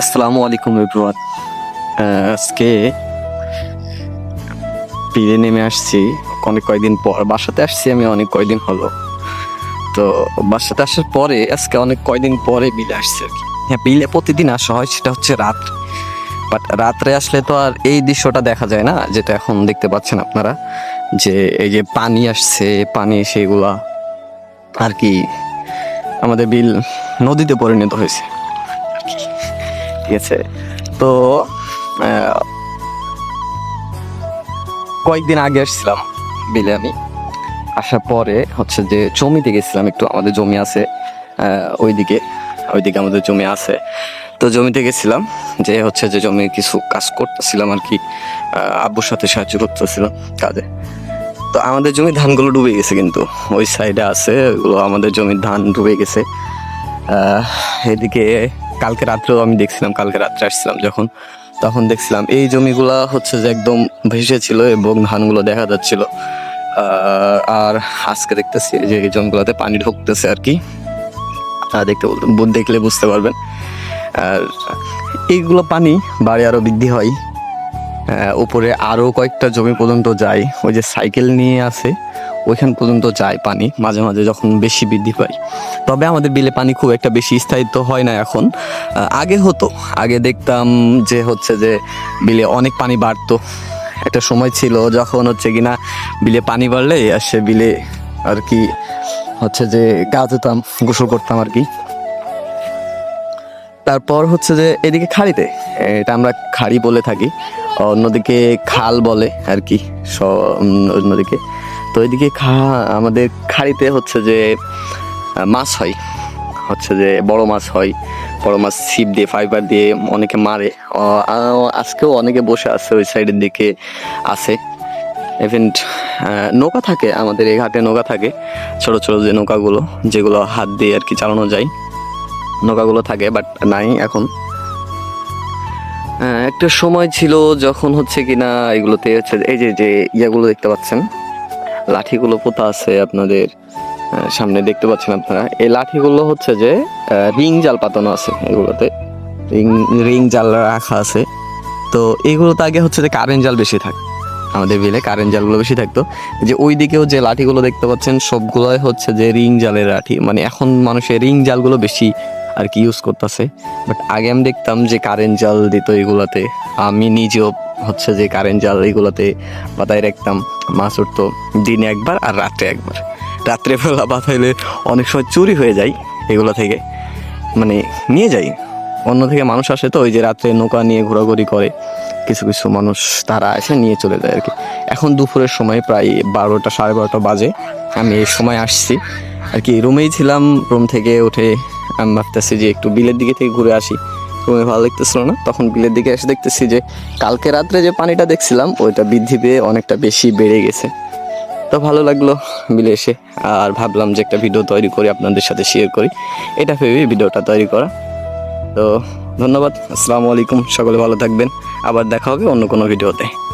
আসসালামু আলাইকুম এভরিওয়ান। আজকে ফিরে নেমে আসছি। অনেক কয়দিন পর বাসাতে আসছি আমি, অনেক কয়দিন হলো। তো বাসাতে আসার পরে আজকে অনেক কয়দিন পরে বিলে আসছে আর কি। হ্যাঁ বিলে প্রতিদিন আসা হয়, সেটা হচ্ছে রাত বাট রাত্রে আসলে তো আর এই দৃশ্যটা দেখা যায় না, যেটা এখন দেখতে পাচ্ছেন আপনারা। যে এই যে পানি আসছে, পানি সেগুলা আর কি আমাদের বিল নদীতে পরিণত হয়েছে। ঠিক আছে তো কয়েকদিন আগে আসছিলাম বিলে আমি আসার পরে হচ্ছে যে জমিতে গেছিলাম একটু, আমাদের জমি আছে ওইদিকে ওইদিকে আমাদের জমি আছে। তো জমিতে গেছিলাম, যে হচ্ছে যে জমি কিছু কাজ করতেছিলাম আর কি আব্বুর সাথে সাহায্য করতেছিলাম কাজে। তো আমাদের জমি ধানগুলো ডুবে গেছে কিন্তু, ওই সাইডে আছে, ওগুলো আমাদের জমির ধান ডুবে গেছে। এদিকে কালকে রাত্রেও আমি দেখছিলাম, কালকে রাত্রে আসছিলাম যখন, তখন দেখছিলাম এই জমিগুলা হচ্ছে যে একদম ভেসে ছিল এবং ধানগুলো দেখা যাচ্ছিল। আর আজকে দেখতেছি যে এই জমিগুলোতে পানি ঢুকতেছে আর কি। দেখতে দেখলে বুঝতে পারবেন। আর এইগুলো পানি বাড়ি আরও বৃদ্ধি হয়। উপরে আরও কয়েকটা জমি পর্যন্ত যায়। ওই যে সাইকেল নিয়ে আসে ওইখান পর্যন্ত যায় পানি, মাঝে মাঝে যখন বেশি বৃদ্ধি পায়। তবে আমাদের বিলে পানি খুব একটা বেশি স্থায়িত্ব হয় না এখন। আগে হতো। আগে দেখতাম যে হচ্ছে যে বিলে অনেক পানি বাড়তো। একটা সময় ছিল যখন হচ্ছে কিনা বিলে পানি বাড়লে আর সে বিলে আর কি হচ্ছে যে গা ধুতাম, গোসল করতাম আর কি। তারপর হচ্ছে যে এদিকে খাড়িতে, এটা আমরা খাড়ি বলে থাকি। অন্যদিকে খাল বলে আর কি অন্যদিকে। তো এদিকে খা, আমাদের খাড়িতে হচ্ছে যে মাছ হয়। হচ্ছে যে বড় মাছ হয়, বড় মাছ ছিপ দিয়ে, ফাইবার দিয়ে অনেকে মারে। আজকেও অনেকে বসে আছে ওই সাইডের দিকে আছে। ইভেন্ট নৌকা থাকে, আমাদের এই ঘাটে নৌকা থাকে, ছোট ছোট যে নৌকাগুলো, যেগুলো হাত দিয়ে আর কি চালানো যায়। নৌকাগুলো থাকে বাট নাই এখন। একটা সময় ছিল যখন হচ্ছে কিনা এগুলোতে হচ্ছে এই যে যে ইয়াগুলো দেখতে পাচ্ছেন, লাঠিগুলো পোতা আছে আপনাদের সামনে দেখতে পাচ্ছেন আপনারা, এই লাঠিগুলো হচ্ছে যে রিং জাল পাতানো আছে এগুলোতে, রিং রিং জাল রাখা আছে। তো এগুলোতে আগে হচ্ছে যে কারেন্ট জাল বেশি থাকে, আমাদের বিলে কারেন্ট জালগুলো বেশি থাকতো। যে ওই দিকেও যে লাঠিগুলো দেখতে পাচ্ছেন, সবগুলোই হচ্ছে যে রিং জালের লাঠি মানে এখন মানুষের রিং জালগুলো বেশি আর কি ইউজ করতেছে। বাট আগে আমি দেখতাম যে কারেন্ট জাল দিত এগুলাতে। আমি নিজেও হচ্ছে যে কারেন্ট জাল এগুলোতে বাতায় রাখতাম। মাছ উঠতো দিনে একবার আর রাত্রে একবার। রাত্রেবেলা বাতাইলে অনেক সময় চুরি হয়ে যায় এগুলো থেকে। মানে নিয়ে যাই। অন্য থেকে মানুষ আসে তো, ওই যে রাত্রে নৌকা নিয়ে ঘোরাঘুরি করে। কিছু কিছু মানুষ তারা এসে নিয়ে চলে যায় আর কি। এখন দুপুরের সময় প্রায় বারোটা, সাড়ে বারোটা বাজে। আমি এই সময় আসছি। আর কি রুমেই ছিলাম রুম থেকে উঠে আমি ভাবতেছি যে একটু বিলের দিকে থেকে ঘুরে আসি। রুমে ভালো লাগতেছিল না? তখন বিলের দিকে এসে দেখতেছি যে কালকে রাত্রে যে পানিটা দেখছিলাম, ওইটা বৃদ্ধি পেয়ে অনেকটা বেশি বেড়ে গেছে। তো ভালো লাগল বিলে এসে। আর ভাবলাম যে একটা ভিডিও তৈরি করি, আপনাদের সাথে শেয়ার করি। এটা ভেবেই ভিডিওটা তৈরি করা। তো ধন্যবাদ, আসসালামু আলাইকুম, সকলে ভালো থাকবেন। আবার দেখা হবে অন্য কোনো ভিডিওতে।